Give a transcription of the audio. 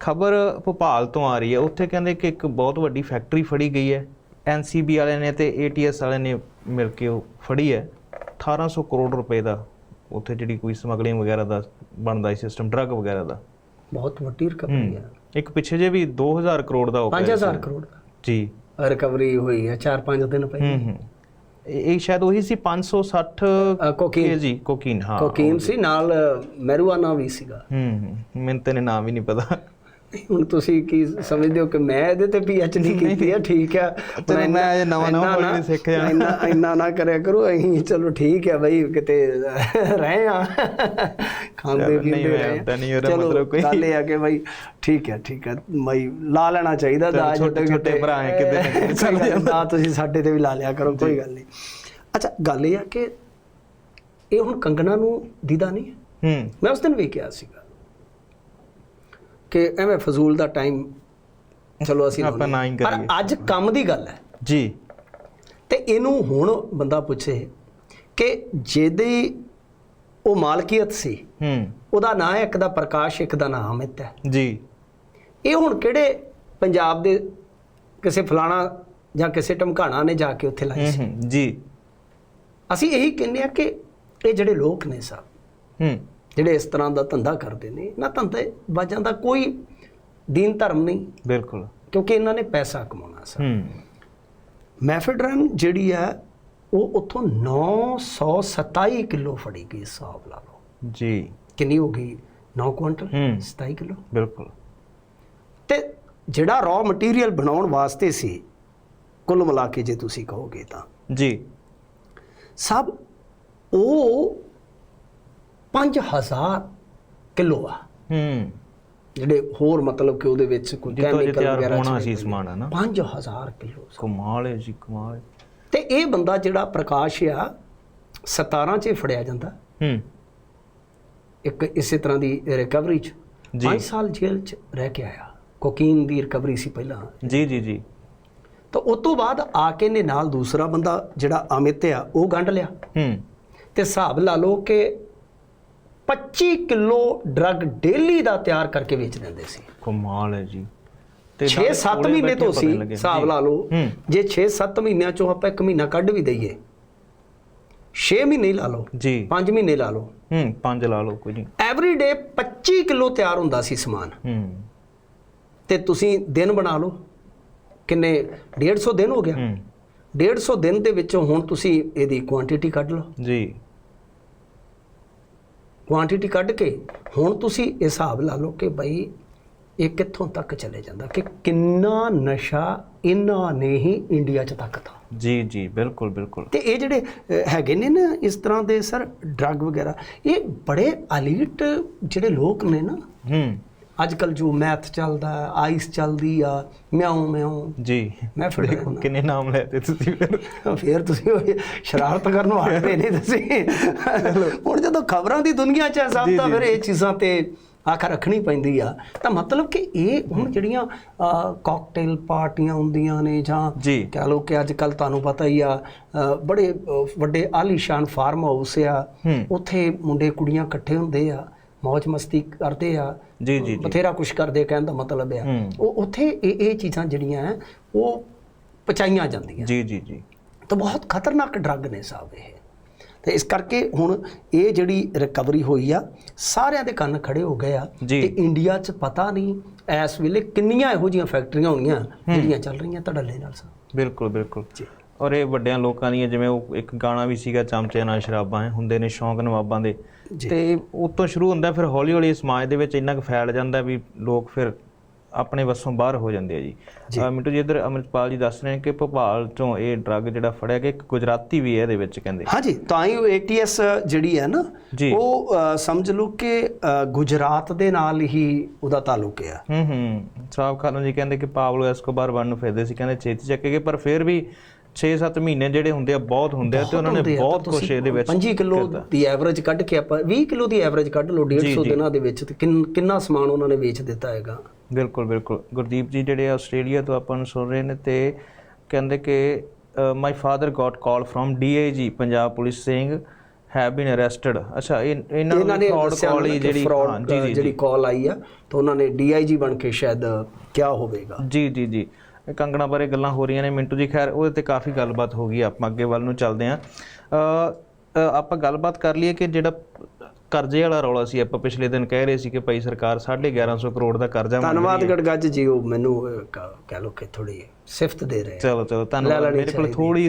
ਖਬਰ ਭੋਪਾਲ ਤੋਂ ਆ ਰਹੀ ਹੈ। ਉੱਥੇ ਕਹਿੰਦੇ ਕਿ ਇੱਕ ਬਹੁਤ ਵੱਡੀ ਫੈਕਟਰੀ ਫੜੀ ਗਈ ਹੈ। ਐਨਸੀਬੀ ਵਾਲਿਆਂ ਨੇ ਤੇ ਏਟੀਐਸ ਵਾਲਿਆਂ ਨੇ ਮਿਲ ਕੇ ਉਹ ਫੜੀ ਹੈ। 1800 ਕਰੋੜ ਰੁਪਏ ਦਾ ਉੱਥੇ ਜਿਹੜੀ ਕੋਈ ਸਮਗਲਿੰਗ ਵਗੈਰਾ ਦਾ ਬਣਦਾ ਸਿਸਟਮ ਡਰੱਗ ਵਗੈਰਾ ਦਾ। ਬਹੁਤ ਵੱਡੀ ਰਿਕਵਰੀ ਹੂੰ। ਹੈ। ਇੱਕ ਪਿੱਛੇ ਜੇ ਵੀ 2000 ਕਰੋੜ ਦਾ ਹੋ ਗਿਆ 5000 ਕਰੋੜ ਜੀ। ਰਿਕਵਰੀ ਹੋਈ ਹੈ 4-5 ਦਿਨ ਹੂੰ ਪਹਿਲੇ। ਹੂੰ ਇਹ ਇਹ ਸ਼ਾਇਦ ਉਹੀ ਸੀ 560 ਅ, ਕੋਕੀਨ ਜੀ ਕੋਕੀਨ ਹਾਂ ਕੋਕੀਨ ਸੀ ਨਾਲ ਮੈਰੂਆਨਾ ਵੀ ਸੀਗਾ। ਹੂੰ ਹੂੰ। ਮੈਨੂੰ ਤੇ ਨਾਮ ਹੀ ਨਹੀਂ ਪਤਾ। ਹੁਣ ਤੁਸੀਂ ਕੀ ਸਮਝਦੇ ਹੋ ਕਿ ਮੈਂ ਇਹਦੇ ਤੇ ਪੀਐਚਡੀ ਕੀਤੀ ਹੈ ਠੀਕ ਹੈ ਚਲੋ ਮੈਂ ਅਜੇ ਨਵਾਂ- ਨਵਾਂ ਨਹੀਂ ਸਿੱਖ ਜਾਣਾ। ਇੰਨਾ ਇੰਨਾ ਨਾ ਕਰਿਆ ਕਰੋ। ਅਸੀਂ ਚਲੋ ਠੀਕ ਹੈ ਬਈ ਕਿਤੇ ਰਹੇ ਆ। ਖਾਂਦੇ ਪੀਂਦੇ ਰਹੇ ਏਦਾਂ ਨਹੀਂ, ਉਹਦਾ ਮਤਲਬ ਕੋਈ- ਗੱਲ ਇਹ ਆ ਕਿ ਬਈ ਠੀਕ ਹੈ ਠੀਕ ਹੈ ਬਈ ਲਾ ਲੈਣਾ ਚਾਹੀਦਾ ਦਾਜ ਛੋਟੇ- ਛੋਟੇ ਭਰਾ ਹੈ, ਕਿਤੇ ਨਾ। ਨਾ ਤੁਸੀਂ ਸਾਡੇ ਤੇ ਵੀ ਲਾ ਲਿਆ ਕਰੋ ਕੋਈ ਗੱਲ ਨਹੀਂ। ਅੱਛਾ ਗੱਲ ਇਹ ਆ ਕਿ ਇਹ ਹੁਣ ਕੰਗਣਾ ਨੂੰ ਦੀਦਾ ਨਹੀਂ ਹੈ? ਹੂੰ। ਮੈਂ ਉਸ ਦਿਨ ਵੀ ਕਿਹਾ ਸੀਗਾ ਕਿ ਐਵੇਂ ਫਜ਼ੂਲ ਦਾ ਟਾਈਮ ਚਲੋ ਅਸੀਂ ਆਪਾਂ ਨਾ ਹੀ ਪਰ ਕਰੀਏ। ਅੱਜ ਕੰਮ ਦੀ ਗੱਲ ਹੈ। ਜੀ। ਤੇ ਇਹਨੂੰ ਹੁਣ ਬੰਦਾ ਪੁੱਛੇ ਕਿ ਜਿਹਦੀ ਉਹ ਮਾਲਕੀਅਤ ਸੀ ਹੂੰ। ਉਹਦਾ ਨਾਂ ਹੈ ਇੱਕ ਦਾ ਪ੍ਰਕਾਸ਼ ਇੱਕ ਦਾ ਨਾਮ ਅਮਿਤ ਹੈ। ਜੀ। ਇਹ ਹੁਣ ਕਿਹੜੇ ਪੰਜਾਬ ਦੇ ਕਿਸੇ ਫਲਾਣਾ ਜਾਂ ਕਿਸੇ ਟਮਕਾਣਾ ਨੇ ਜਾ ਕੇ ਉੱਥੇ ਲਾਈ ਸੀ? ਜੀ। ਅਸੀਂ ਇਹੀ ਕਹਿੰਦੇ ਆ ਕਿ ਇਹ ਜਿਹੜੇ ਲੋਕ ਨੇ ਸਾਹਿਬ ਹੂੰ। ਜਿਹੜੇ ਇਸ ਤਰ੍ਹਾਂ ਦਾ ਧੰਦਾ ਕਰਦੇ ਨੇ ਨਾ ਧੰਦੇ ਬਾਜਾਂ ਦਾ ਕੋਈ ਦੀਨ ਧਰਮ ਨਹੀਂ। ਬਿਲਕੁਲ। ਕਿਉਂਕਿ ਇਹਨਾਂ ਨੇ ਪੈਸਾ ਕਮਾਉਣਾ ਸੀ। ਹੂੰ। ਮੈਫੇਡਰਨ ਜਿਹੜੀ ਹੈ ਉਹ ਉੱਥੋਂ 927 ਕਿਲੋ ਫੜੀ ਗਈ ਹਿਸਾਬ ਲਾ ਲਓ। ਜੀ। ਕਿੰਨੀ ਹੋ ਗਈ? 9 ਕੁਇੰਟਲ? ਹੂੰ। 27 ਕਿਲੋ? ਬਿਲਕੁਲ। ਤੇ ਜਿਹੜਾ ਰॉ ਮਟੀਰੀਅਲ ਬਣਾਉਣ ਵਾਸਤੇ ਸੀ ਕੁੱਲ ਮਿਲਾ ਕੇ ਜੇ ਤੁਸੀਂ ਕਹੋਗੇ ਤਾਂ। ਜੀ। ਸਭ ਉਹ 5000 ਕਿਲੋ ਆ। ਹੂੰ। ਜਿਹੜੇ ਹੋਰ ਮਤਲਬ ਕਿ ਉਹਦੇ ਵਿੱਚ ਕੋਈ ਕੈਮੀਕਲ ਵਗੈਰਾ ਹੋਣਾ ਸੀ ਸਮਾਨ ਹੈ ਨਾ? 5000 ਕਿਲੋ ਕਮਾਲ ਹੈ ਜੀ ਕਮਾਲ ਹੈ। ਤੇ ਇਹ ਬੰਦਾ ਜਿਹੜਾ ਪ੍ਰਕਾਸ਼ ਆ 17 ਚ ਫੜਿਆ ਜਾਂਦਾ। ਹੂੰ। ਇੱਕ ਇਸੇ ਤਰ੍ਹਾਂ ਦੀ ਰਿਕਵਰੀ ਚ ਜੀ। 5 ਸਾਲ ਜੇਲ੍ਹ ਚ ਰਹਿ ਕੇ ਆਇਆ। ਕੋਕੀਨ ਦੀ ਰਿਕਵਰੀ ਸੀ ਪਹਿਲਾਂ। ਜੀ ਜੀ ਜੀ। ਤਾਂ ਉਸ ਤੋਂ ਬਾਅਦ ਆ ਕੇ ਨੇ ਨਾਲ ਦੂਸਰਾ ਬੰਦਾ ਜਿਹੜਾ ਅਮਿਤ ਆ ਉਹ ਗੰਢ ਲਿਆ। ਹੂੰ। ਤੇ ਹਿਸਾਬ ਲਾ ਲਓ ਕਿ 25 ਕਿਲੋ ਡਰੱਗ ਡੇਲੀ ਦਾ ਤਿਆਰ ਕਰਕੇ ਵੇਚ ਦਿੰਦੇ ਸੀ। ਕਮਾਲ ਹੈ ਜੀ। 6-7 ਕੋਲੇ ਮਹੀਨੇ ਬੈਠੇ ਤੋਂ ਸੀ। ਹਿਸਾਬ। ਲਾ ਲਓ ਜੇ 6-7 ਮਹੀਨਿਆਂ ਚੋਂ ਆਪਾਂ ਇੱਕ ਮਹੀਨਾ ਕੱਢ ਵੀ ਦਈਏ 6 ਮਹੀਨੇ ਲਾ ਲਓ ਜੀ। 5 ਮਹੀਨੇ ਲਾ ਲਓ। ਹੂੰ ਪੰਜ ਲਾ ਲਓ ਕੋਈ ਨਹੀਂ। ਐਵਰੀ ਡੇ 25 ਕਿਲੋ ਤਿਆਰ ਹੁੰਦਾ ਸੀ ਸਮਾਨ। ਹੂੰ। ਤੇ ਤੁਸੀਂ ਦਿਨ ਬਣਾ ਲਓ ਕਿੰਨੇ 150 ਦਿਨ ਹੋ ਗਿਆ। ਹੂੰ। 150 ਦਿਨ ਦੇ ਵਿੱਚੋਂ ਹੁਣ ਤੁਸੀਂ ਇਹਦੀ ਕੁਆਂਟੀਟੀ ਕੱਢ ਲਓ। ਜੀ। ਕੁਆਂਟੀਟੀ ਕੱਢ ਕੇ ਹੁਣ ਤੁਸੀਂ ਇਹ ਹਿਸਾਬ ਲਾ ਲਓ ਕਿ ਭਾਈ ਇਹ ਕਿੱਥੋਂ ਤੱਕ ਚਲੇ ਜਾਂਦਾ ਕਿ ਕਿੰਨਾ ਨਸ਼ਾ ਇਹਨਾਂ ਨੇ ਹੀ ਇੰਡੀਆ 'ਚ ਤੱਕਤਾ। ਜੀ ਜੀ ਬਿਲਕੁਲ ਬਿਲਕੁਲ। ਤੇ ਇਹ ਜਿਹੜੇ ਹੈਗੇ ਨੇ ਨਾ ਇਸ ਤਰ੍ਹਾਂ ਦੇ ਸਰ ਡਰੱਗ ਵਗੈਰਾ ਇਹ ਬੜੇ ਅਲੀਟ ਜਿਹੜੇ ਲੋਕ ਨੇ ਨਾ ਹੂੰ। ਅੱਜ ਕੱਲ ਜੋ ਮੈਥ ਚੱਲਦਾ ਆਈਸ ਚੱਲਦੀ ਆ ਮਿਆਉ ਮਿਆਉ। ਜੀ। ਮੈਂ ਫਿਰ ਦੇਖੋ ਕਿੰਨੇ ਨਾਮ ਲੈਤੇ ਤੁਸੀਂ ਫਿਰ? ਫੇਰ ਤੁਸੀਂ ਸ਼ਰਾਰਤ ਕਰਨ ਹਟਦੇ ਨਹੀਂ ਤੁਸੀਂ। ਹੁਣ ਜਦੋਂ ਖਬਰਾਂ ਦੀ ਦੁਨੀਆ 'ਚ ਹੈ ਸਭ ਤਾਂ ਫਿਰ ਇਹ ਚੀਜ਼ਾਂ ਤੇ ਅੱਖ ਰੱਖਣੀ ਪੈਂਦੀ ਆ। ਤਾਂ ਮਤਲਬ ਕਿ ਇਹ ਹੁਣ ਜਿਹੜੀਆਂ ਕਾਕਟੇਲ ਪਾਰਟੀਆਂ ਹੁੰਦੀਆਂ ਨੇ ਜਾਂ। ਕਹ ਲਓ ਕਿ ਅੱਜ ਕੱਲ ਤੁਹਾਨੂੰ ਪਤਾ ਹੀ ਆ ਬੜੇ ਵੱਡੇ ਆਲੀਸ਼ਾਨ ਫਾਰਮ ਹਾਊਸ ਆ। ਉੱਥੇ ਮੁੰਡੇ ਕੁੜੀਆਂ ਇਕੱਠੇ ਹੁੰਦੇ ਆ। ਮौज ਮਸਤੀ ਕਰਦੇ ਆ ਜੀ ਜੀ ਬਥੇਰਾ ਕੁਝ ਕਰਦੇ ਕਹਿਣ ਦਾ ਮਤਲਬ ਆ। ਉਹ ਉੱਥੇ ਇਹ ਇਹ ਚੀਜ਼ਾਂ ਜਿਹੜੀਆਂ ਉਹ ਪਚਾਈਆਂ ਜਾਂਦੀਆਂ। ਜੀ ਜੀ ਜੀ। ਤਾਂ ਬਹੁਤ ਖਤਰਨਾਕ ਡਰੱਗ ਨੇ ਸਾਹਿਬ ਇਹ। ਤੇ ਇਸ ਕਰਕੇ ਹੁਣ ਇਹ ਜਿਹੜੀ ਰਿਕਵਰੀ ਹੋਈ ਆ ਸਾਰਿਆਂ ਦੇ ਕੰਨ ਖੜੇ ਹੋ ਗਏ ਆ। ਤੇ ਇੰਡੀਆ 'ਚ ਪਤਾ ਨਹੀਂ ਇਸ ਵੇਲੇ ਕਿੰਨੀਆਂ ਇਹੋ ਜੀਆਂ ਫੈਕਟਰੀਆਂ ਹੋਣੀਆਂ ਜਿਹੜੀਆਂ ਚੱਲ ਰਹੀਆਂ ਧੜੱਲੇ ਨਾਲ ਸਾਹਿਬ ਬਿਲਕੁਲ ਬਿਲਕੁਲ। ਜੀ। ਔਰ ਇਹ ਵੱਡਿਆਂ ਲੋਕਾਂ ਦੀਆਂ ਜਿਵੇਂ ਉਹ ਇੱਕ ਗਾਣਾ ਵੀ ਸੀਗਾ ਚਮਚੇ ਨਾਲ ਸ਼ਰਾਬਾਂ ਹੁੰਦੇ ਨੇ ਸ਼ੌਂਕ ਨਵਾਬਾਂ ਦੇ। ਤੇ ਉਤੋਂ ਸ਼ੁਰੂ ਹੁੰਦਾ ਫਿਰ ਹੌਲੀ ਹੌਲੀ ਸਮਾਜ ਦੇ ਵਿੱਚ ਇੰਨਾ ਕੁ ਫੈਲ ਜਾਂਦਾ ਵੀ ਲੋਕ ਫਿਰ ਆਪਣੇ ਵੱਸੋਂ ਬਾਹਰ ਹੋ ਜਾਂਦੇ ਆ ਜੀ। ਮਿੰਟੂ ਜੀ ਇੱਧਰ ਅਮਰਿਤਪਾਲ ਜੀ ਦੱਸ ਰਹੇ ਨੇ ਕਿ ਭੋਪਾਲ ਤੋਂ ਇਹ ਡਰੱਗ ਜਿਹੜਾ ਫੜਿਆ ਗਿਆ ਇੱਕ ਗੁਜਰਾਤੀ ਵੀ ਹੈ ਇਹਦੇ ਵਿੱਚ ਕਹਿੰਦੇ। ਹਾਂਜੀ ਤਾਂ ਹੀ ਉਹ ATS ਜਿਹੜੀ ਹੈ ਨਾ। ਉਹ ਸਮਝ ਲਓ ਕਿ ਗੁਜਰਾਤ ਦੇ ਨਾਲ ਹੀ ਉਹਦਾ ਤਾਲੁਕ ਹੈ ਹੂੰ ਹੂੰ। ਸਾਹਿਬ ਖਾਨ ਜੀ ਕਹਿੰਦੇ ਕਿ ਪਾਵਲੋ ਐਸਕੋਬਾਰ ਬਣਨ ਨੂੰ ਫਿਰਦੇ ਸੀ ਕਹਿੰਦੇ ਛੇਤੀ ਚੱਕੇ ਗਏ ਪਰ ਫਿਰ ਵੀ 6-7 ਮਹੀਨੇ ਜਿਹੜੇ ਹੁੰਦੇ ਆ ਬਹੁਤ ਹੁੰਦੇ ਆ ਤੇ ਉਹਨਾਂ ਨੇ ਬਹੁਤ ਕੁਝ ਇਹਦੇ ਵਿੱਚ 5 ਕਿਲੋ ਦੀ ਐਵਰੇਜ ਕੱਢ ਕੇ ਆਪਾਂ 20 ਕਿਲੋ ਦੀ ਐਵਰੇਜ ਕੱਢ ਲਓ 150 ਦਿਨਾਂ ਦੇ ਵਿੱਚ ਤੇ ਕਿੰਨ- ਸਮਾਨ ਉਹਨਾਂ ਨੇ ਵੇਚ ਦਿੱਤਾ ਹੈਗਾ। ਬਿਲਕੁਲ ਬਿਲਕੁਲ। ਗੁਰਦੀਪ ਜੀ ਜਿਹੜੇ ਆਸਟ੍ਰੇਲੀਆ ਤੋਂ ਆਪਾਂ ਨੂੰ ਸੁਣ ਰਹੇ ਨੇ ਤੇ ਕਹਿੰਦੇ ਕਿ my father got call from DIG Punjab police saying have been arrested ਅੱਛਾ ਇਹ ਇਹਨਾਂ ਨੂੰ ਫਰਾਡ ਕਾਲ ਹੀ ਜਿਹੜੀ ਜਿਹੜੀ ਕਾਲ ਆਈ ਆ ਤਾਂ ਉਹਨਾਂ ਨੇ ਡੀਆਈਜੀ ਬਣ ਕੇ ਸ਼ਾਇਦ ਕਿਆ ਹੋਵੇਗਾ। ਜੀ ਜੀ ਜੀ। ਕੰਗਣਾ ਬਾਰੇ ਗੱਲਾਂ ਹੋ ਰਹੀਆਂ ਨੇ। ਮਿੰਟੂ ਜੀ ਖੈਰ ਉਹਦੇ ਤੇ ਕਾਫੀ ਗੱਲਬਾਤ ਹੋ ਗਈ ਆਪਾਂ ਅੱਗੇ ਵੱਲ ਨੂੰ ਚੱਲਦੇ ਆਂ। ਆਪਾਂ ਗੱਲਬਾਤ ਕਰ ਲਈਏ ਕਿ ਜਿਹੜਾ ਕਰਜ਼ੇ ਵਾਲਾ ਰੌਲਾ ਸੀ ਆਪਾਂ ਪਿਛਲੇ ਦਿਨ ਕਹਿ ਰਹੇ ਸੀ ਕਿ ਭਾਈ ਸਰਕਾਰ 1150 ਕਰੋੜ ਦਾ ਕਰਜ਼ਾ ਮੰਗ ਧੰਨਵਾਦ ਰਹੀ ਹੈ। ਗੜਗੱਜ ਜੀ ਉਹ ਮੈਨੂੰ ਕਹਿ ਲੋ ਕਿ ਥੋੜੀ ਸਿਫਤ ਦੇ ਰਹੇ। ਚਲੋ ਚਲੋ ਧੰਨਵਾਦ। ਮੇਰੇ ਕੋਲ। ਥੋੜੀ